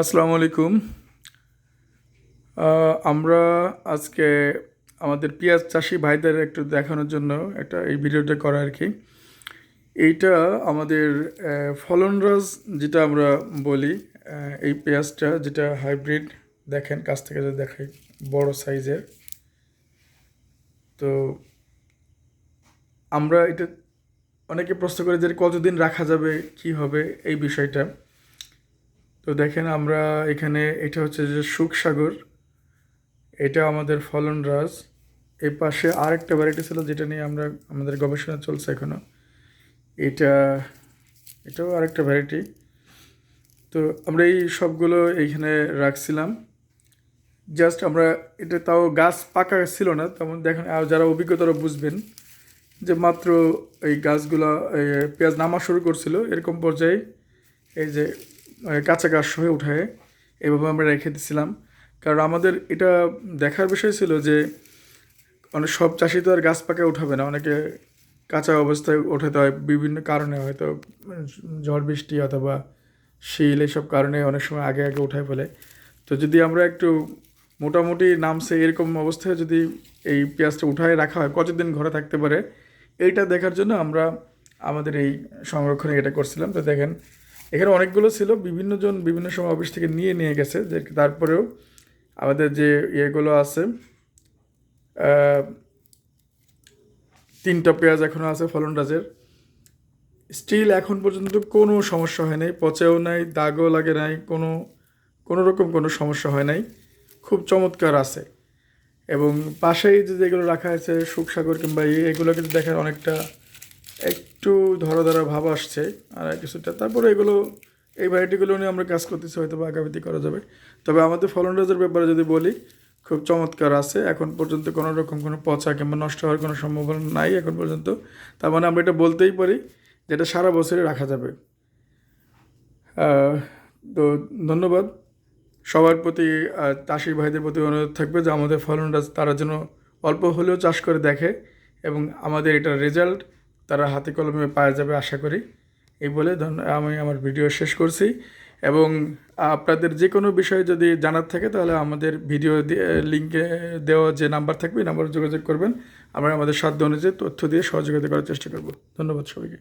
আসসালামু আলাইকুম। আমরা আজকে আমাদের পেঁয়াজ চাষি ভাইদের একটু দেখানোর জন্য একটা এই ভিডিওটা করা আর কি। এইটা আমাদের ফলনরাজ যেটা আমরা বলি এই পেঁয়াজটা যেটা হাইব্রিড, দেখেন কাছ থেকে যদি দেখাই, বড় সাইজের। তো আমরা এটা অনেকে প্রশ্ন করে যে কতদিন রাখা যাবে, কি হবে, এই বিষয়টা। তো দেখেন আমরা এখানে, এটা হচ্ছে যে সুখসাগর এটা আমাদের ফলন রাজ। এই পাশে আরেকটা ভ্যারাইটি ছিল যেটা নিয়ে আমরা, আমাদের গবেষণা চলছে এখনও এটা, এটাও আরেকটা ভ্যারাইটি তো আমরা এই সবগুলো এইখানে রাখছিলাম। জাস্ট আমরা, এটা তাও গাছ পাকা ছিল না, তেমন দেখেন, আর যারা অভিজ্ঞতারা বুঝবেন যে মাত্র এই গাছগুলো পেঁয়াজ নামা শুরু করছিল এরকম পর্যায়ে। এই যে কাঁচা গাছ সহে উঠায় এভাবে আমরা রেখে দিছিলাম। কারণ আমাদের এটা দেখার বিষয় ছিল যে অনেক সব চাষি তো আর গাছ পাকা উঠাবে না। অনেকে কাঁচা অবস্থায় ওঠাতে হয়, বিভিন্ন কারণে হয়তো, ঝড় বৃষ্টি অথবা শিল এইসব কারণে অনেক সময় আগে আগে উঠায় ফেলে। তো যদি আমরা একটু মোটামুটি নামছে এরকম অবস্থায় যদি এই পেঁয়াজটা উঠায় রাখা হয়, কতদিন ঘরে থাকতে পারে, এইটা দেখার জন্য আমরা আমাদের এই সংরক্ষণে এটা করছিলাম। তো দেখেন এখানে অনেকগুলো ছিল বিভিন্ন জন বিভিন্ন সময় অফিস থেকে নিয়ে নিয়ে গেছে, যে তারপরেও আমাদের যে ইয়েগুলো আছে তিনটা পেঁয়াজ এখনও আছে ফলনরাজের স্টিল এখন পর্যন্ত কোনো সমস্যা হয় নাই, পচেও নাই, দাগও লাগে নাই, কোনো কোনো রকম কোনো সমস্যা হয় নাই, খুব চমৎকার আছে। এবং পাশেই যে যেগুলো রাখা আছে সুখসাগর কিংবা এগুলো কিন্তু দেখার অনেকটা একটু ধরা ধরা ভাব আসছে আর কিছুটা। তারপরে এগুলো এই ভ্যারাইটিগুলো নিয়ে আমরা কাজ করতেছি হয়তো বা আগামীতে করা যাবে। তবে আমাদের ফলন রাজের ব্যাপারে যদি বলি খুব চমৎকার আছে। এখন পর্যন্ত কোনো রকম কোনো পচা কিংবা নষ্ট হওয়ার কোনো সম্ভাবনা নাই এখন পর্যন্ত। তার মানে আমরা এটা বলতেই পারি যেটা সারা বছরই রাখা যাবে। তো ধন্যবাদ। সবার প্রতি আহ, চাষি ভাইদের প্রতি অনুরোধ থাকবে যে আমাদের ফলন ফলনটা তারা যেন অল্প হলেও চাষ করে দেখে এবং আমাদের এটার রেজাল্ট তারা হাতে কলমে পাওয়া যাবে আশা করি। এই বলে আমি আমার ভিডিও শেষ করছি এবং আপনাদের যে কোনো বিষয়ে যদি জানার থাকে তাহলে আমাদের ভিডিও লিঙ্কে দেওয়া যে নাম্বার থাকবে, এই নাম্বারে যোগাযোগ করবেন। আমরা আমাদের সাধ্য অনুযায়ী তথ্য দিয়ে সহযোগিতা করার চেষ্টা করব। ধন্যবাদ সবাইকে।